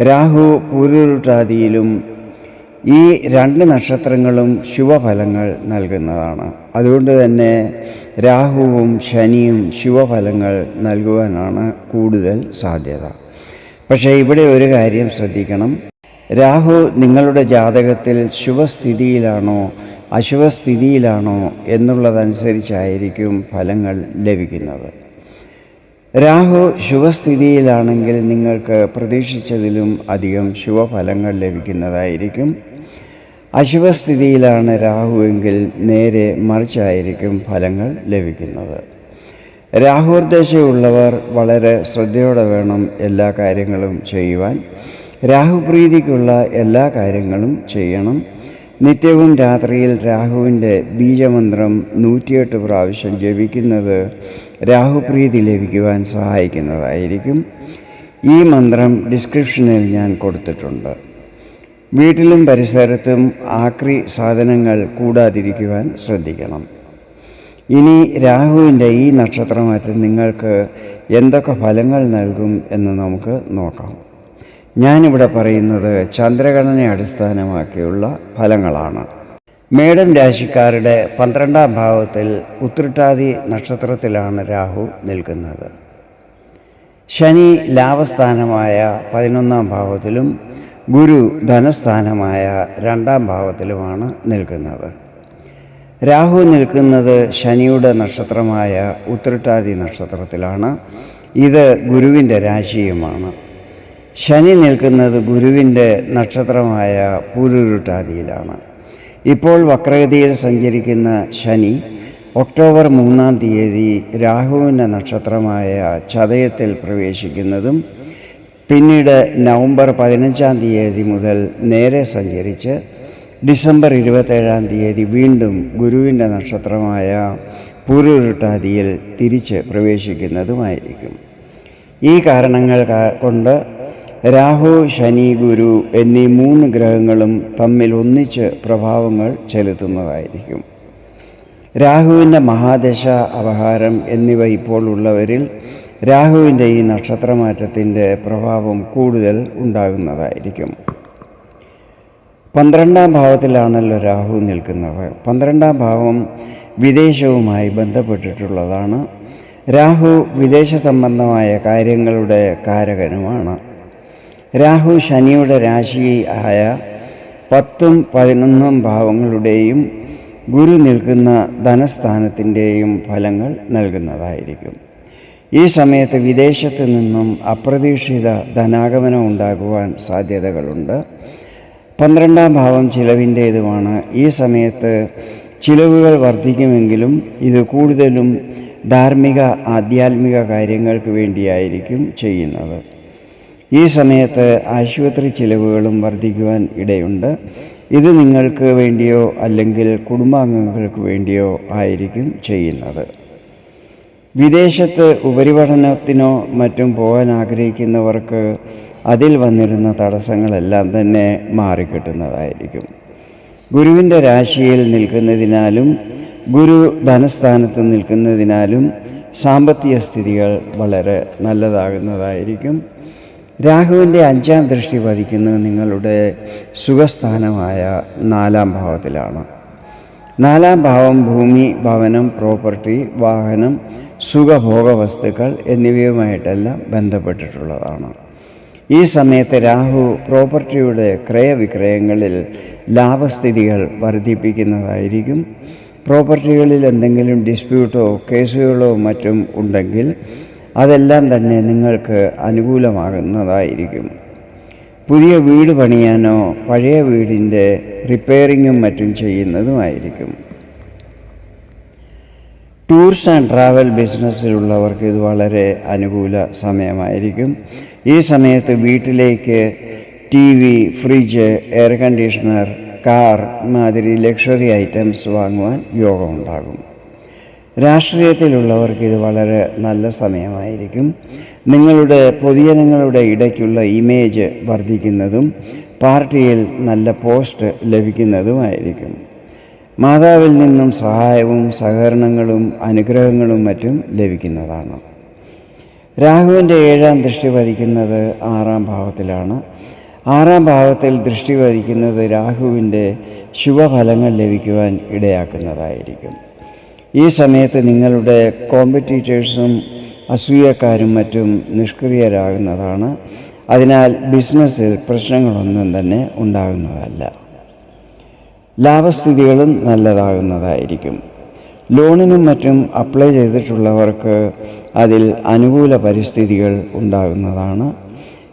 രാഹു പൂരുരുട്ടാതിയിലും ഈ രണ്ട് നക്ഷത്രങ്ങളും ശുഭഫലങ്ങൾ നൽകുന്നതാണ്. അതുകൊണ്ട് തന്നെ രാഹുവും ശനിയും ശുഭഫലങ്ങൾ നൽകുവാനാണ് കൂടുതൽ സാധ്യത. പക്ഷേ ഇവിടെ ഒരു കാര്യം ശ്രദ്ധിക്കണം. രാഹു നിങ്ങളുടെ ജാതകത്തിൽ ശുഭസ്ഥിതിയിലാണോ അശുഭസ്ഥിതിയിലാണോ എന്നുള്ളതനുസരിച്ചായിരിക്കും ഫലങ്ങൾ ലഭിക്കുന്നത്. രാഹു ശുഭസ്ഥിതിയിലാണെങ്കിൽ നിങ്ങൾക്ക് പ്രതീക്ഷിച്ചതിലും അധികം ശുഭഫലങ്ങൾ ലഭിക്കുന്നതായിരിക്കും. അശുഭസ്ഥിതിയിലാണ് രാഹു എങ്കിൽ നേരെ മറിച്ചായിരിക്കും ഫലങ്ങൾ ലഭിക്കുന്നത്. രാഹുർദ്ദേശമുള്ളവർ വളരെ ശ്രദ്ധയോടെ വേണം എല്ലാ കാര്യങ്ങളും ചെയ്യുവാൻ. രാഹുപ്രീതിക്കുള്ള എല്ലാ കാര്യങ്ങളും ചെയ്യണം. നിത്യവും രാത്രിയിൽ രാഹുവിന്റെ ബീജമന്ത്രം നൂറ്റിയെട്ട് പ്രാവശ്യം ജപിക്കുന്നത് രാഹുപ്രീതി ലഭിക്കുവാൻ സഹായിക്കുന്നതായിരിക്കും. ഈ മന്ത്രം ഡിസ്ക്രിപ്ഷനിൽ ഞാൻ കൊടുത്തിട്ടുണ്ട്. വീട്ടിലും പരിസരത്തും ആക്രി സാധനങ്ങൾ കൂടാതിരിക്കുവാൻ ശ്രദ്ധിക്കണം. ഇനി രാഹുവിന്റെ ഈ നക്ഷത്രമാറ്റം നിങ്ങൾക്ക് എന്തൊക്കെ ഫലങ്ങൾ നൽകും എന്ന് നമുക്ക് നോക്കാം. ഞാനിവിടെ പറയുന്നത് ചന്ദ്രഗണനെ അടിസ്ഥാനമാക്കിയുള്ള ഫലങ്ങളാണ്. മേടം രാശിക്കാരുടെ പന്ത്രണ്ടാം ഭാവത്തിൽ ഉത്രട്ടാതി നക്ഷത്രത്തിലാണ് രാഹു നിൽക്കുന്നത്. ശനി ലാഭസ്ഥാനമായ പതിനൊന്നാം ഭാവത്തിലും ഗുരു ധനസ്ഥാനമായ രണ്ടാം ഭാവത്തിലുമാണ് നിൽക്കുന്നത്. രാഹു നിൽക്കുന്നത് ശനിയുടെ നക്ഷത്രമായ ഉത്രട്ടാതി നക്ഷത്രത്തിലാണ്. ഇത് ഗുരുവിന്റെ രാശിയുമാണ്. ശനി നിൽക്കുന്നത് ഗുരുവിന്റെ നക്ഷത്രമായ പൂരുരുട്ടാതിയിലാണ്. ഇപ്പോൾ വക്രഗതിയിൽ സഞ്ചരിക്കുന്ന ശനി ഒക്ടോബർ മൂന്നാം തീയതി രാഹുവിന്റെ നക്ഷത്രമായ ചതയത്തിൽ പ്രവേശിക്കുന്നതും പിന്നീട് നവംബർ പതിനഞ്ചാം തീയതി മുതൽ നേരെ സഞ്ചരിച്ച് ഡിസംബർ ഇരുപത്തേഴാം തീയതി വീണ്ടും ഗുരുവിന്റെ നക്ഷത്രമായ പൂരുരുട്ടാതിയിൽ തിരിച്ച് പ്രവേശിക്കുന്നതുമായിരിക്കും. ഈ കാരണങ്ങൾ കൊണ്ട് രാഹു ശനി ഗുരു എന്നീ മൂന്ന് ഗ്രഹങ്ങളും തമ്മിൽ ഒന്നിച്ച് പ്രഭാവങ്ങൾ ചെലുത്തുന്നതായിരിക്കും. രാഹുവിന്റെ മഹാദശ അപഹാരം എന്നിവ ഇപ്പോൾ ഉള്ളവരിൽ രാഹുവിന്റെ ഈ നക്ഷത്രമാറ്റത്തിന്റെ പ്രഭാവം കൂടുതൽ ഉണ്ടാകുന്നതായിരിക്കും. പന്ത്രണ്ടാം ഭാവത്തിലാണല്ലോ രാഹു നിൽക്കുന്നത്. പന്ത്രണ്ടാം ഭാവം വിദേശവുമായി ബന്ധപ്പെട്ടിട്ടുള്ളതാണ്. രാഹു വിദേശ സംബന്ധമായ കാര്യങ്ങളുടെ കാരകനുമാണ്. രാഹു ശനിയുടെ രാശി ആയ പത്തും പതിനൊന്നും ഭാവങ്ങളുടെയും ഗുരു നിൽക്കുന്ന ധനസ്ഥാനത്തിന്റെയും ഫലങ്ങൾ നൽകുന്നതായിരിക്കും. ഈ സമയത്ത് വിദേശത്ത് നിന്നും അപ്രതീക്ഷിത ധനാഗമനം ഉണ്ടാകുവാൻ സാധ്യതകളുണ്ട്. പന്ത്രണ്ടാം ഭാവം ചിലവിന്റേതുമാണ്. ഈ സമയത്ത് ചിലവുകൾ വർദ്ധിക്കുമെങ്കിലും ഇത് കൂടുതലും ധാർമ്മിക ആധ്യാത്മിക കാര്യങ്ങൾക്ക് വേണ്ടിയായിരിക്കും ചെയ്യുന്നത്. ഈ സമയത്ത് ആശുപത്രി ചിലവുകളും വർദ്ധിക്കുവാൻ ഇടയുണ്ട്. ഇത് നിങ്ങൾക്ക് വേണ്ടിയോ അല്ലെങ്കിൽ കുടുംബാംഗങ്ങൾക്ക് വേണ്ടിയോ ആയിരിക്കും ചെയ്യുന്നത്. വിദേശത്ത് ഉപരിപഠനത്തിനോ മറ്റും പോകാൻ ആഗ്രഹിക്കുന്നവർക്ക് അതിൽ വന്നിരുന്ന തടസ്സങ്ങളെല്ലാം തന്നെ മാറിക്കിട്ടുന്നതായിരിക്കും. ഗുരുവിന്റെ രാശിയിൽ നിൽക്കുന്നതിനാലും ഗുരു ധനസ്ഥാനത്ത് നിൽക്കുന്നതിനാലും സാമ്പത്തിക സ്ഥിതികൾ വളരെ നല്ലതാകുന്നതായിരിക്കും. രാഹുവിന്റെ അഞ്ചാം ദൃഷ്ടി പതിക്കുന്നത് നിങ്ങളുടെ സുഖസ്ഥാനമായ നാലാം ഭാവത്തിലാണ്. നാലാം ഭാവം ഭൂമി ഭവനം പ്രോപ്പർട്ടി വാഹനം സുഖഭോഗ വസ്തുക്കൾ എന്നിവയുമായിട്ടെല്ലാം ബന്ധപ്പെട്ടിട്ടുള്ളതാണ്. ഈ സമയത്ത് രാഹു പ്രോപ്പർട്ടിയുടെ ക്രയവിക്രയങ്ങളിൽ ലാഭസ്ഥിതികൾ വർദ്ധിപ്പിക്കുന്നതായിരിക്കും. പ്രോപ്പർട്ടികളിൽ എന്തെങ്കിലും ഡിസ്പ്യൂട്ടോ കേസുകളോ മറ്റും ഉണ്ടെങ്കിൽ അതെല്ലാം തന്നെ നിങ്ങൾക്ക് അനുകൂലമാകുന്നതായിരിക്കും. പുതിയ വീട് പണിയാനോ പഴയ വീടിന്റെ റിപ്പയറിങ്ങും മറ്റും ചെയ്യുന്നതുമായിരിക്കും. ടൂർസ് ആൻഡ് ട്രാവൽ ബിസിനസ്സിലുള്ളവർക്ക് ഇത് വളരെ അനുകൂല സമയമായിരിക്കും. ഈ സമയത്ത് വീട്ടിലേക്ക് T V fridge air conditioner car മാതിരി ലക്ഷറി ഐറ്റംസ് വാങ്ങുവാൻ യോഗമുണ്ടാകും. രാഷ്ട്രീയത്തിലുള്ളവർക്ക് ഇത് വളരെ നല്ല സമയമായിരിക്കും. നിങ്ങളുടെ പൊതുജനങ്ങളുടെ ഇടയ്ക്കുള്ള ഇമേജ് വർദ്ധിക്കുന്നതും പാർട്ടിയിൽ നല്ല പോസ്റ്റ് ലഭിക്കുന്നതുമായിരിക്കും. മാതാവിൽ നിന്നും സഹായവും സഹകരണങ്ങളും അനുഗ്രഹങ്ങളും മറ്റും ലഭിക്കുന്നതാണ്. രാഹുവിന്റെ ഏഴാം ദൃഷ്ടി വധിക്കുന്നത് ആറാം ഭാവത്തിലാണ്. ആറാം ഭാവത്തിൽ ദൃഷ്ടി വധിക്കുന്നത് രാഹുവിന്റെ ശുഭഫലങ്ങൾ ലഭിക്കുവാൻ ഇടയാക്കുന്നതായിരിക്കും. ഈ സമയത്ത് നിങ്ങളുടെ കോമ്പറ്റീറ്റേഴ്സും അസൂയക്കാരും മറ്റും നിഷ്ക്രിയരാകുന്നതാണ്. അതിനാൽ ബിസിനസ്സിൽ പ്രശ്നങ്ങളൊന്നും തന്നെ ഉണ്ടാകുന്നതല്ല. ലാഭസ്ഥിതികളും നല്ലതാകുന്നതായിരിക്കും. ലോണിനും മറ്റും അപ്ലൈ ചെയ്തിട്ടുള്ളവർക്ക് അതിൽ അനുകൂല പരിസ്ഥിതികൾ ഉണ്ടാകുന്നതാണ്.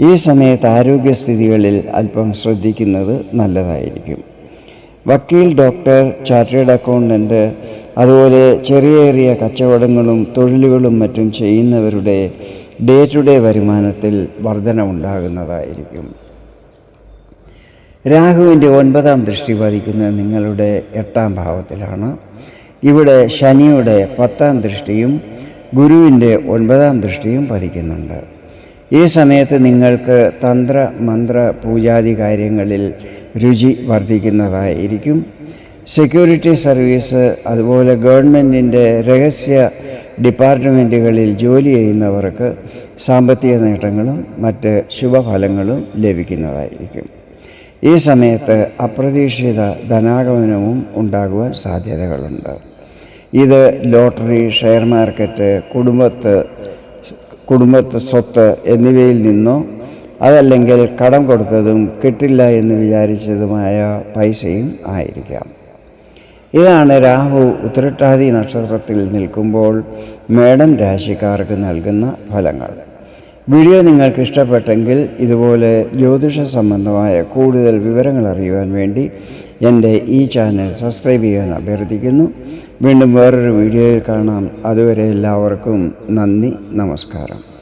ഈ സമയത്ത് ആരോഗ്യസ്ഥിതികളിൽ അല്പം ശ്രദ്ധിക്കുന്നത് നല്ലതായിരിക്കും. വക്കീൽ ഡോക്ടർ ചാർട്ടേഡ് അക്കൗണ്ടന്റ് അതുപോലെ ചെറിയ ചെറിയ കച്ചവടങ്ങളും തൊഴിലുകളും മറ്റും ചെയ്യുന്നവരുടെ ഡേ ടു ഡേ വരുമാനത്തിൽ വർധനമുണ്ടാകുന്നതായിരിക്കും രാഹുവിന്റെ ഒൻപതാം ദൃഷ്ടി പതിക്കുന്നത് നിങ്ങളുടെ എട്ടാം ഭാവത്തിലാണ്. ഇവിടെ ശനിയുടെ പത്താം ദൃഷ്ടിയും ഗുരുവിന്റെ ഒൻപതാം ദൃഷ്ടിയും പതിക്കുന്നുണ്ട് ഈ സമയത്ത് നിങ്ങൾക്ക് തന്ത്ര മന്ത്ര പൂജാതി കാര്യങ്ങളിൽ രുചി വർദ്ധിക്കുന്നതായിരിക്കും. സെക്യൂരിറ്റി സർവീസ് അതുപോലെ ഗവൺമെന്റിന്റെ രഹസ്യ ഡിപ്പാർട്ട്മെന്റുകളിൽ ജോലി ചെയ്യുന്നവർക്ക് സാമ്പത്തിക നേട്ടങ്ങളും മറ്റ് ശുഭഫലങ്ങളും ലഭിക്കുന്നതായിരിക്കും. ഈ സമയത്ത് അപ്രതീക്ഷിത ധനാഗമനവും ഉണ്ടാകുവാൻ സാധ്യതകളുണ്ട്. ഇത് ലോട്ടറി ഷെയർ മാർക്കറ്റ് കുടുംബത്ത് കുടുംബത്ത് സ്വത്ത് എന്നിവയിൽ നിന്നോ അതല്ലെങ്കിൽ കടം കൊടുത്തതും കിട്ടില്ല എന്ന് വിചാരിച്ചതുമായ പൈസയും ആയിരിക്കാം. ഇതാണ് രാഹു ഉത്തരട്ടാതി നക്ഷത്രത്തിൽ നിൽക്കുമ്പോൾ മേടം രാശിക്കാർക്ക് നൽകുന്ന ഫലങ്ങൾ. വീഡിയോ നിങ്ങൾക്ക് ഇഷ്ടപ്പെട്ടെങ്കിൽ ഇതുപോലെ ജ്യോതിഷ സംബന്ധമായ കൂടുതൽ വിവരങ്ങൾ അറിയുവാൻ വേണ്ടി എന്റെ ഈ ചാനൽ സബ്സ്ക്രൈബ് ചെയ്യാൻ അഭ്യർത്ഥിക്കുന്നു. വീണ്ടും വേറൊരു വീഡിയോയിൽ കാണാം. അതുവരെ എല്ലാവർക്കും നന്ദി നമസ്കാരം.